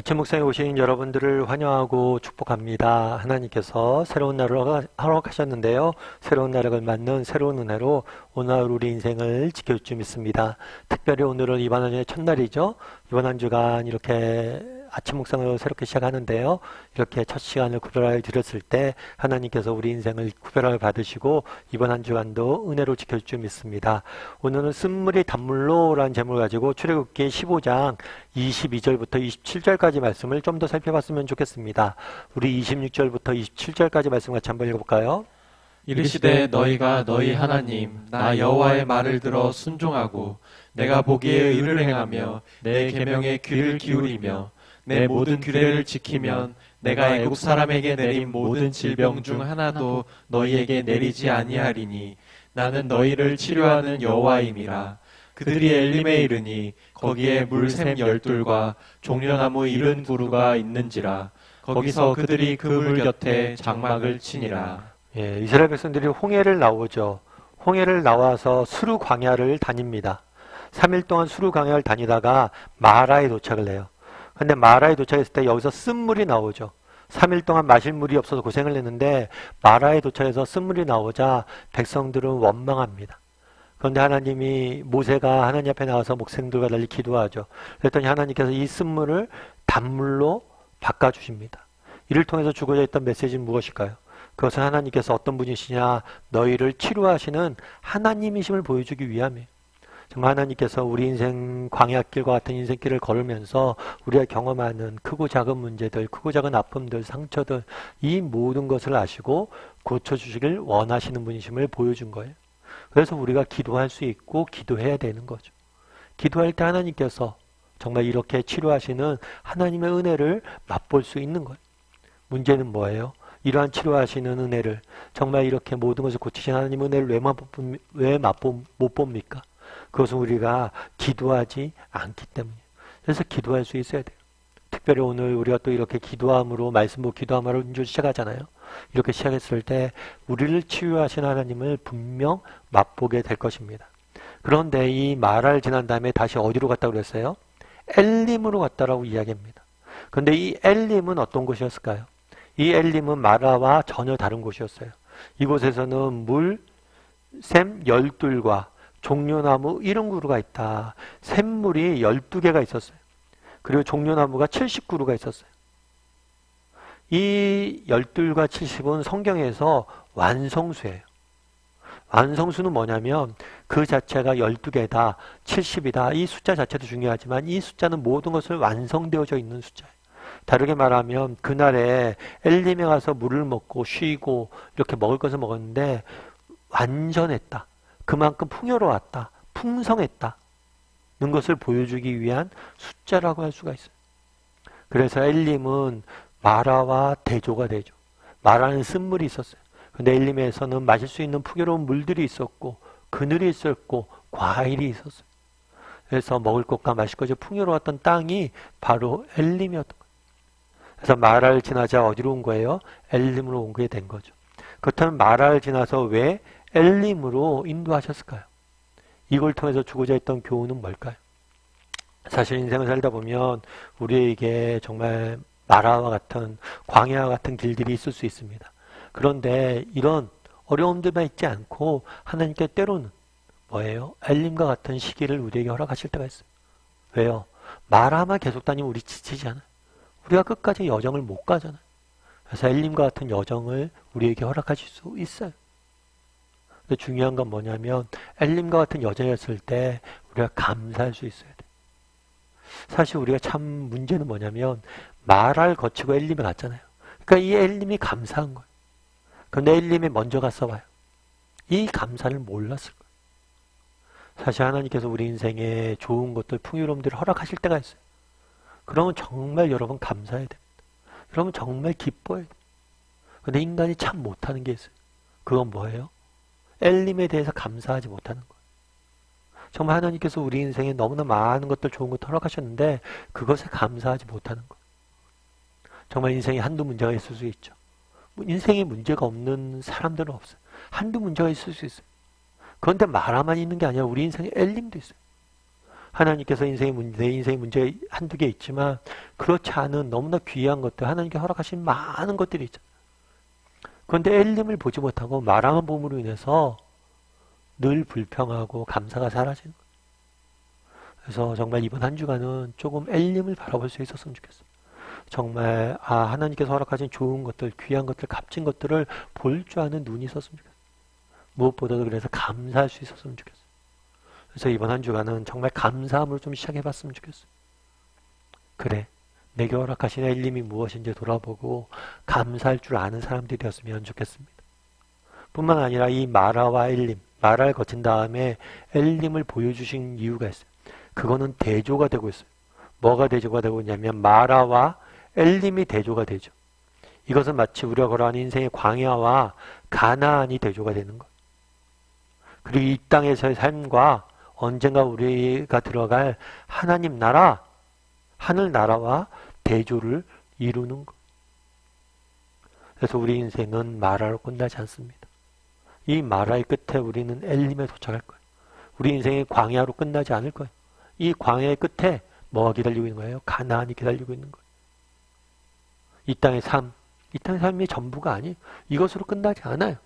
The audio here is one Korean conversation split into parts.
아침 묵상에 오신 여러분들을 환영하고 축복합니다. 하나님께서 새로운 날을 허락하셨는데요. 새로운 날을 맞는 새로운 은혜로 오늘 우리 인생을 지켜줄 줄 믿습니다. 특별히 오늘은 이번 한 주의 첫날이죠. 이번 한 주간 이렇게 아침 묵상을 새롭게 시작하는데요. 이렇게 첫 시간을 구별하여 드렸을 때 하나님께서 우리 인생을 구별하여 받으시고 이번 한 주간도 은혜로 지켜줄 줄 믿습니다. 오늘은 쓴물이 단물로라는 제목을 가지고 출애굽기 15장 22절부터 27절까지 말씀을 좀 더 살펴봤으면 좋겠습니다. 우리 26절부터 27절까지 말씀 같이 한번 읽어볼까요? 이르시되 너희가 너희 하나님 나 여호와의 말을 들어 순종하고 내가 보기에 의를 행하며 내 계명에 귀를 기울이며 내 모든 규례를 지키면 내가 애국 사람에게 내린 모든 질병 중 하나도 너희에게 내리지 아니하리니 나는 너희를 치료하는 여호와임이라 그들이 엘림에 이르니 거기에 물샘 열둘과 종려나무 이른 부루가 있는지라 거기서 그들이 그 물 곁에 장막을 치니라 예, 이스라엘 백성들이 홍해를 나오죠. 홍해를 나와서 수루 광야를 다닙니다. 3일 동안 수루 광야를 다니다가 마라에 도착을 해요. 근데 마라에 도착했을 때 여기서 쓴물이 나오죠. 3일 동안 마실 물이 없어서 고생을 했는데 마라에 도착해서 쓴물이 나오자 백성들은 원망합니다. 그런데 하나님이 모세가 하나님 앞에 나와서 목생들과 달리 기도하죠. 그랬더니 하나님께서 이 쓴물을 단물로 바꿔주십니다. 이를 통해서 주고자 했던 메시지는 무엇일까요? 그것은 하나님께서 어떤 분이시냐 너희를 치료하시는 하나님이심을 보여주기 위함이에요. 정말 하나님께서 우리 인생 광야길과 같은 인생길을 걸으면서 우리가 경험하는 크고 작은 문제들, 크고 작은 아픔들, 상처들 이 모든 것을 아시고 고쳐주시길 원하시는 분이심을 보여준 거예요. 그래서 우리가 기도할 수 있고 기도해야 되는 거죠. 기도할 때 하나님께서 정말 이렇게 치료하시는 하나님의 은혜를 맛볼 수 있는 거예요. 문제는 뭐예요? 이러한 치료하시는 은혜를 정말 이렇게 모든 것을 고치신 하나님 은혜를 왜, 맛, 왜 맛보, 못 봅니까? 그것은 우리가 기도하지 않기 때문이에요. 그래서 기도할 수 있어야 돼요. 특별히 오늘 우리가 또 이렇게 기도함으로 말씀 보 기도함으로 인주 시작하잖아요. 이렇게 시작했을 때 우리를 치유하신 하나님을 분명 맛보게 될 것입니다. 그런데 이 말을 지난 다음에 다시 어디로 갔다고 그랬어요? 엘림으로 갔다라고 이야기합니다. 근데 이 엘림은 어떤 곳이었을까요? 이 엘림은 마라와 전혀 다른 곳이었어요. 이곳에서는 물, 샘 열둘과 종려나무 이런 그루가 있다. 샘물이 12개가 있었어요. 그리고 종려나무가 70그루가 있었어요. 이 12과 70은 성경에서 완성수예요. 완성수는 뭐냐면 그 자체가 12개다, 70이다. 이 숫자 자체도 중요하지만 이 숫자는 모든 것을 완성되어져 있는 숫자예요. 다르게 말하면 그날에 엘림에 가서 물을 먹고 쉬고 이렇게 먹을 것을 먹었는데 완전했다. 그만큼 풍요로웠다. 풍성했다. 는 것을 보여주기 위한 숫자라고 할 수가 있어요. 그래서 엘림은 마라와 대조가 되죠. 마라는 쓴물이 있었어요. 근데 엘림에서는 마실 수 있는 풍요로운 물들이 있었고 그늘이 있었고 과일이 있었어요. 그래서 먹을 것과 마실 것이 풍요로웠던 땅이 바로 엘림이었던 거예요. 그래서 마라를 지나자 어디로 온 거예요? 엘림으로 온게된 거죠. 그렇다면 마라를 지나서 왜 엘림으로 인도하셨을까요? 이걸 통해서 주고자 했던 교훈은 뭘까요? 사실 인생을 살다 보면 우리에게 정말 마라와 같은 광야와 같은 길들이 있을 수 있습니다. 그런데 이런 어려움들만 있지 않고 하나님께 때로는 뭐예요? 엘림과 같은 시기를 우리에게 허락하실 때가 있어요. 왜요? 마라만 계속 다니면 우리 지치지 않아요. 우리가 끝까지 여정을 못 가잖아요. 그래서 엘림과 같은 여정을 우리에게 허락하실 수 있어요. 근데 중요한 건 뭐냐면 엘림과 같은 여정이었을 때 우리가 감사할 수 있어야 돼. 사실 우리가 참 문제는 뭐냐면 말을 거치고 엘림에 갔잖아요. 그러니까 이 엘림이 감사한 거예요. 근데 엘림에 먼저 갔어 봐요. 이 감사를 몰랐을 거예요. 사실 하나님께서 우리 인생에 좋은 것들, 풍요로움들을 허락하실 때가 있어요. 그러면 정말 여러분 감사해야 됩니다. 여러분 정말 기뻐야 됩니다. 근데 인간이 참 못하는 게 있어요. 그건 뭐예요? 엘림에 대해서 감사하지 못하는 거예요. 정말 하나님께서 우리 인생에 너무나 많은 것들 좋은 것들 허락하셨는데 그것에 감사하지 못하는 거예요. 정말 인생에 한두 문제가 있을 수 있죠. 인생에 문제가 없는 사람들은 없어요. 한두 문제가 있을 수 있어요. 그런데 마라만 있는 게 아니라 우리 인생에 엘림도 있어요. 하나님께서 인생의 문제, 내 인생의 문제 한두 개 있지만 그렇지 않은 너무나 귀한 것들, 하나님께 허락하신 많은 것들이 있잖아요. 그런데 엘림을 보지 못하고 마랑한 봄으로 인해서 늘 불평하고 감사가 거예요. 그래서 정말 이번 한 주간은 조금 엘림을 바라볼 수 있었으면 좋겠어요. 정말 아 하나님께서 허락하신 좋은 것들, 귀한 것들, 값진 것들을 볼 줄 아는 눈이 있었으면 좋겠어요. 무엇보다도 그래서 감사할 수 있었으면 좋겠어요. 그래서 이번 한 주간은 정말 감사함으로 좀 시작해봤으면 좋겠어요. 그래, 내게 허락하신 엘림이 무엇인지 돌아보고 감사할 줄 아는 사람들이 되었으면 좋겠습니다. 뿐만 아니라 이 마라와 엘림, 마라를 거친 다음에 엘림을 보여주신 이유가 있어요. 그거는 대조가 되고 있어요. 뭐가 대조가 되고 있냐면 마라와 엘림이 대조가 되죠. 이것은 마치 우리가 걸어가는 인생의 광야와 가나안이 대조가 되는 것. 그리고 이 땅에서의 삶과 언젠가 우리가 들어갈 하나님 나라, 하늘 나라와 대조를 이루는 것. 그래서 우리 인생은 마라로 끝나지 않습니다. 이 마라의 끝에 우리는 엘림에 도착할 거예요. 우리 인생의 광야로 끝나지 않을 거예요. 이 광야의 끝에 뭐가 기다리고 있는 거예요? 가나안이 기다리고 있는 거예요. 이 땅의 삶, 이 땅의 삶이 전부가 아니에요. 이것으로 끝나지 않아요.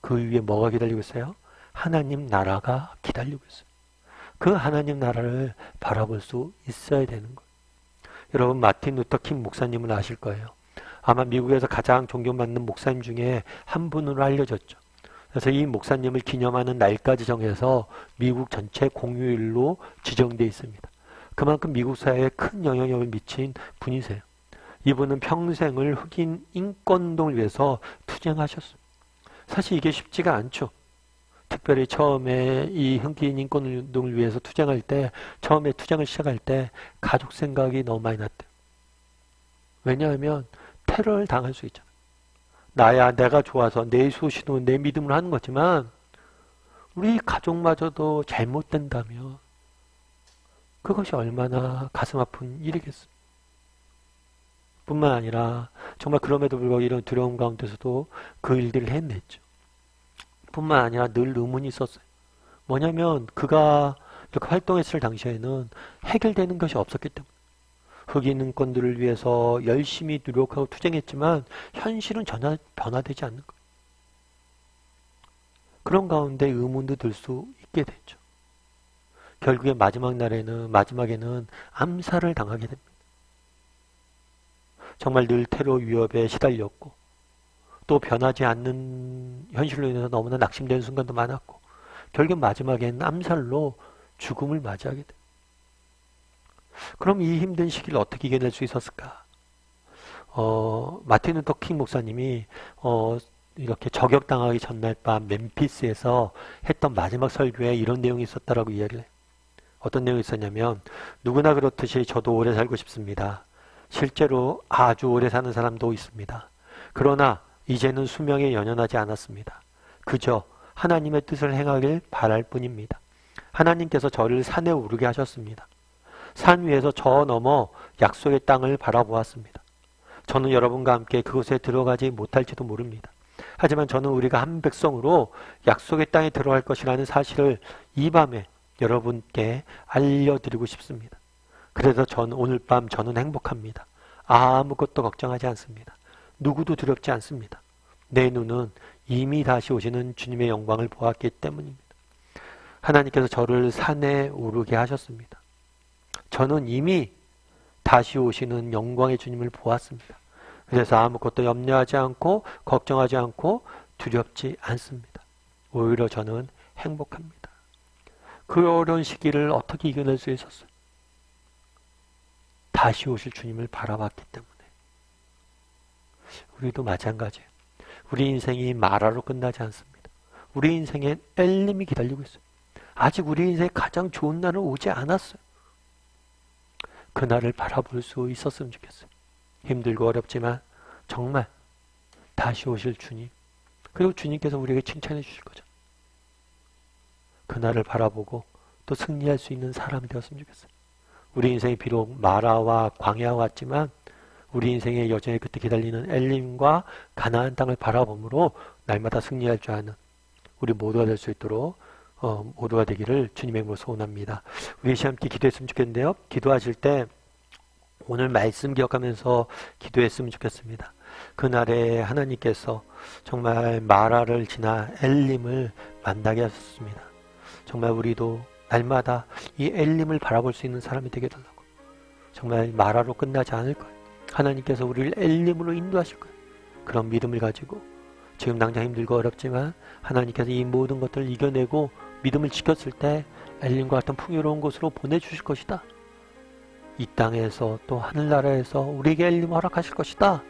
그 위에 뭐가 기다리고 있어요? 하나님 나라가 기다리고 있어요. 그 하나님 나라를 바라볼 수 있어야 되는 거예요. 여러분 마틴 루터 킹 목사님을 아실 거예요. 아마 미국에서 가장 존경받는 목사님 중에 한 분으로 알려졌죠. 그래서 이 목사님을 기념하는 날까지 정해서 미국 전체 공휴일로 지정되어 있습니다. 그만큼 미국 사회에 큰 영향력을 미친 분이세요. 이분은 평생을 흑인 인권운동을 위해서 투쟁하셨어요. 사실 이게 쉽지가 않죠. 특별히 처음에 이 흑인 인권운동을 위해서 투쟁할 때, 처음에 투쟁을 시작할 때 가족 생각이 너무 많이 났대요. 왜냐하면 테러를 당할 수 있잖아요. 나야 내가 좋아서 내 소신으로 내 믿음으로 하는 거지만 우리 가족마저도 잘못된다면 그것이 얼마나 가슴 아픈 일이겠습니까? 뿐만 아니라 정말 그럼에도 불구하고 이런 두려움 가운데서도 그 일들을 해냈죠. 뿐만 아니라 늘 의문이 있었어요. 뭐냐면 그가 이렇게 활동했을 당시에는 해결되는 것이 없었기 때문에 흑인 인권들을 위해서 열심히 노력하고 투쟁했지만 현실은 전혀 변화되지 않는 거예요. 그런 가운데 의문도 들 수 있게 됐죠. 결국에 마지막 날에는 마지막에는 암살을 당하게 됩니다. 정말 늘 테러 위협에 시달렸고 또 변하지 않는 현실로 인해서 너무나 낙심되는 순간도 많았고 결국 마지막에는 암살로 죽음을 맞이하게 돼. 그럼 이 힘든 시기를 어떻게 이겨낼 수 있었을까? 어, 마틴 루터 킹 목사님이 어, 이렇게 저격당하기 전날 밤 멤피스에서 했던 마지막 설교에 이런 내용이 있었다라고 이야기를 해요. 어떤 내용이 있었냐면 누구나 그렇듯이 저도 오래 살고 싶습니다. 실제로 아주 오래 사는 사람도 있습니다. 그러나 이제는 수명에 연연하지 않았습니다. 그저 하나님의 뜻을 행하길 바랄 뿐입니다. 하나님께서 저를 산에 오르게 하셨습니다. 산 위에서 저 넘어 약속의 땅을 바라보았습니다. 저는 여러분과 함께 그곳에 들어가지 못할지도 모릅니다. 하지만 저는 우리가 한 백성으로 약속의 땅에 들어갈 것이라는 사실을 이 밤에 여러분께 알려드리고 싶습니다. 그래서 전 오늘 밤 저는 행복합니다. 아무것도 걱정하지 않습니다. 누구도 두렵지 않습니다. 내 눈은 이미 다시 오시는 주님의 영광을 보았기 때문입니다. 하나님께서 저를 산에 오르게 하셨습니다. 저는 이미 다시 오시는 영광의 주님을 보았습니다. 그래서 아무것도 염려하지 않고 걱정하지 않고 두렵지 않습니다. 오히려 저는 행복합니다. 그 어려운 시기를 어떻게 이겨낼 수 있었어요? 다시 오실 주님을 바라봤기 때문에. 우리도 마찬가지예요. 우리 인생이 마라로 끝나지 않습니다. 우리 인생엔 엘림이 기다리고 있어요. 아직 우리 인생에 가장 좋은 날은 오지 않았어요. 그날을 바라볼 수 있었으면 좋겠어요. 힘들고 어렵지만 정말 다시 오실 주님 그리고 주님께서 우리에게 칭찬해 주실 거죠. 그날을 바라보고 또 승리할 수 있는 사람이 되었으면 좋겠어요. 우리 인생이 비록 마라와 광야와 같지만 우리 인생의 여정의 끝에 기다리는 엘림과 가나안 땅을 바라봄으로 날마다 승리할 줄 아는 우리 모두가 될 수 있도록 어, 모두가 되기를 주님의 이름으로 소원합니다. 우리 시험 함께 기도했으면 좋겠는데요. 기도하실 때 오늘 말씀 기억하면서 기도했으면 좋겠습니다. 그날에 하나님께서 정말 마라를 지나 엘림을 만나게 하셨습니다. 정말 우리도 날마다 이 엘림을 바라볼 수 있는 사람이 되게 달라고. 정말 마라로 끝나지 않을 거예요. 하나님께서 우리를 엘림으로 인도하실 거예요. 그런 믿음을 가지고 지금 당장 힘들고 어렵지만 하나님께서 이 모든 것들을 이겨내고 믿음을 지켰을 때 엘림과 같은 풍요로운 곳으로 보내주실 것이다. 이 땅에서 또 하늘나라에서 우리에게 엘림을 허락하실 것이다.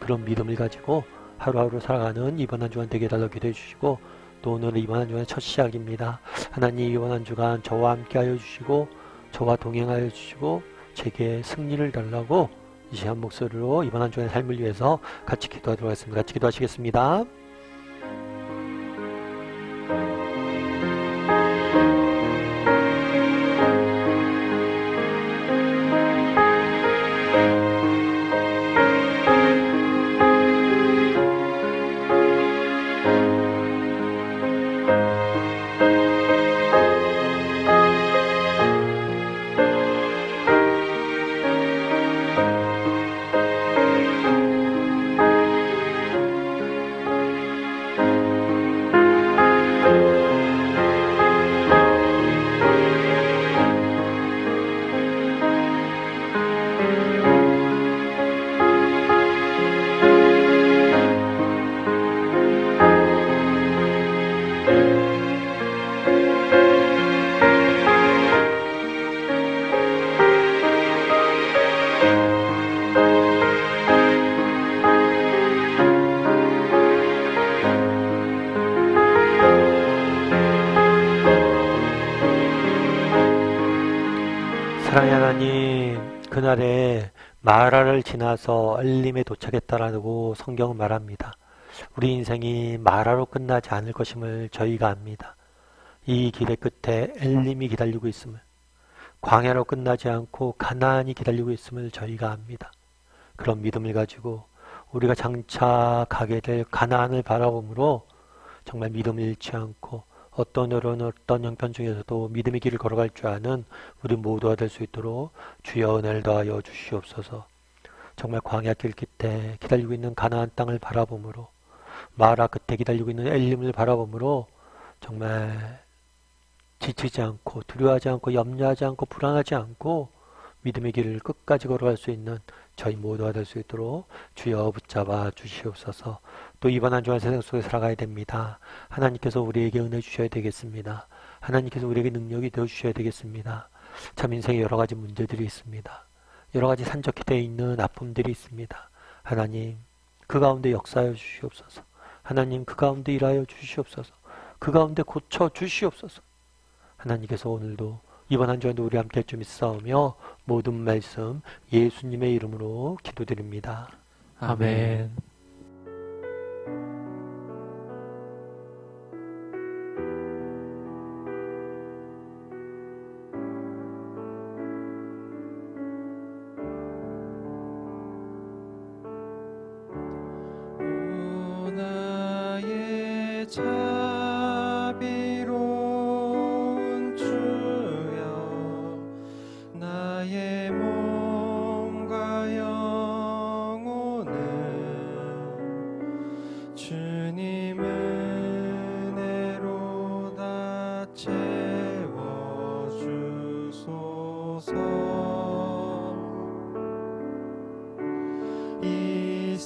그런 믿음을 가지고 하루하루 살아가는 이번 한 주간 되게 달라고 기도해 주시고 또 오늘 이번 한 주간의 첫 시작입니다. 하나님 이번 한 주간 저와 함께 하여 주시고 저와 동행하여 주시고 제게 승리를 달라고 이 시한 목소리로 이번 한 주간의 삶을 위해서 같이 기도하도록 하겠습니다. 같이 기도하시겠습니다. 그날에 마라를 지나서 엘림에 도착했다라고 성경은 말합니다. 우리 인생이 마라로 끝나지 않을 것임을 저희가 압니다. 이 길의 끝에 엘림이 기다리고 있음을, 광야로 끝나지 않고 가나안이 기다리고 있음을 저희가 압니다. 그런 믿음을 가지고 우리가 장차 가게 될 가나안을 바라보므로 정말 믿음을 잃지 않고 어떤 어려운 어떤 형편 중에서도 믿음의 길을 걸어갈 줄 아는 우리 모두가 될 수 있도록 주여 은혜를 더하여 주시옵소서. 정말 광야길 끝에 기다리고 있는 가나안 땅을 바라보므로 마라 끝에 기다리고 있는 엘림을 바라보므로 정말 지치지 않고 두려워하지 않고 염려하지 않고 불안하지 않고 믿음의 길을 끝까지 걸어갈 수 있는 저희 모두가 될 수 있도록 주여 붙잡아 주시옵소서. 또 이번 한 주간 세상 속에 살아가야 됩니다. 하나님께서 우리에게 은혜 주셔야 되겠습니다. 하나님께서 우리에게 능력이 되어 주셔야 되겠습니다. 참 인생에 여러 가지 문제들이 있습니다. 여러 가지 산적해 되어 있는 아픔들이 있습니다. 하나님 그 가운데 역사하여 주시옵소서. 하나님 그 가운데 일하여 주시옵소서. 그 가운데 고쳐 주시옵소서. 하나님께서 오늘도 이번 한 주간도 우리 함께 좀 있사오며 모든 말씀 예수님의 이름으로 기도드립니다. 아멘.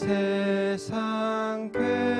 세상 괴